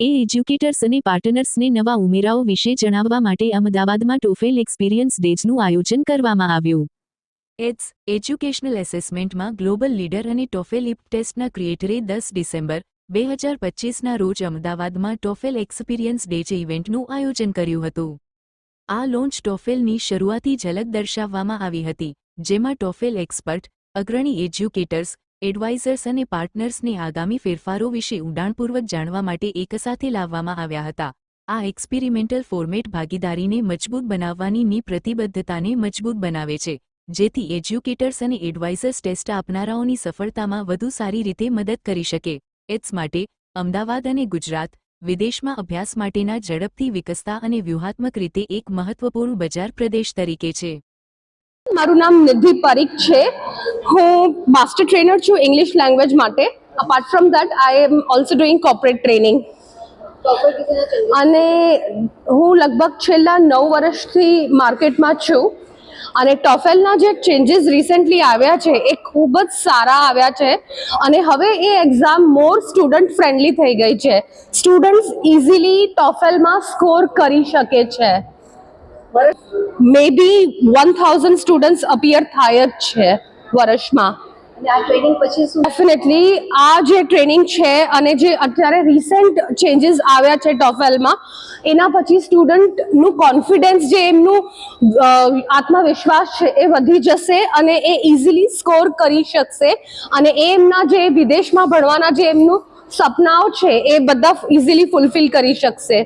એ educators અને પાર્ટનર્સને નવા ઉમેરાઓ વિશે જણાવવા માટે અમદાવાદમાં ટોફેલ એક્સપિરિયન્સ ડેઝનું આયોજન કરવામાં આવ્યું. એટ્સ એજ્યુકેશનલ એસેસમેન્ટમાં ગ્લોબલ લીડર અને ટોફેલ ઇપ ટેસ્ટના ક્રિએટરે દસ ડિસેમ્બર, બે હજાર પચીસના રોજ અમદાવાદમાં ટોફેલ એક્સપિરિયન્સ ડેજ ઇવેન્ટનું આયોજન કર્યું હતું. આ લોન્ચ ટોફેલની શરૂઆતી ઝલક દર્શાવવામાં આવી હતી, જેમાં ટોફેલ એક્સપર્ટ, અગ્રણી એજ્યુકેટર્સ એડવાઇઝર્સ અને પાર્ટનર્સને આગામી ફેરફારો વિશે ઊંડાણપૂર્વક જાણવા માટે એકસાથે લાવવામાં આવ્યા હતા. આ એક્સપેરિમેન્ટલ ફોર્મેટ ભાગીદારીને મજબૂત બનાવવાની પ્રતિબદ્ધતાને મજબૂત બનાવે છે, જેથી એજ્યુકેટર્સ અને એડવાઇઝર્સ ટેસ્ટ આપનારાઓની સફળતામાં વધુ સારી રીતે મદદ કરી શકે. એટ્સ માટે, અમદાવાદ અને ગુજરાત, વિદેશમાં અભ્યાસ માટેના ઝડપથી વિકસતા અને વ્યૂહાત્મક રીતે એક મહત્વપૂર્ણ બજાર પ્રદેશ તરીકે છે. મારું નામ નિધિ પરીખ છે. હું માસ્ટર ટ્રેનર છું ઇંગ્લિશ લેંગ્વેજ માટે. Apart from that I am also doing corporate training અને હું લગભગ છેલ્લા નવ વર્ષથી માર્કેટમાં છું. અને ટોફેલના જે ચેન્જીસ રિસેન્ટલી આવ્યા છે એ ખૂબ જ સારા આવ્યા છે. અને હવે એ એક્ઝામ મોર સ્ટુડન્ટ ફ્રેન્ડલી થઈ ગઈ છે. સ્ટુડન્ટ્સ ઇઝીલી ટોફેલમાં સ્કોર કરી શકે છે. Maybe one thousand students appear થાય જ છે વર્ષમાં. ડેફિનેટલી આ જે ટ્રેનિંગ છે અને જે અત્યારે રિસેન્ટ ચેન્જીસ આવ્યા છે ટોફેલમાં એના પછી સ્ટુડન્ટનું કોન્ફિડન્સ જે એમનું આત્મવિશ્વાસ છે એ વધી જશે અને એ ઇઝીલી સ્કોર કરી શકશે. અને એ એમના જે વિદેશમાં ભણવાના જે એમનું સપનાઓ છે એ બધા ઇઝીલી ફૂલફિલ કરી શકશે.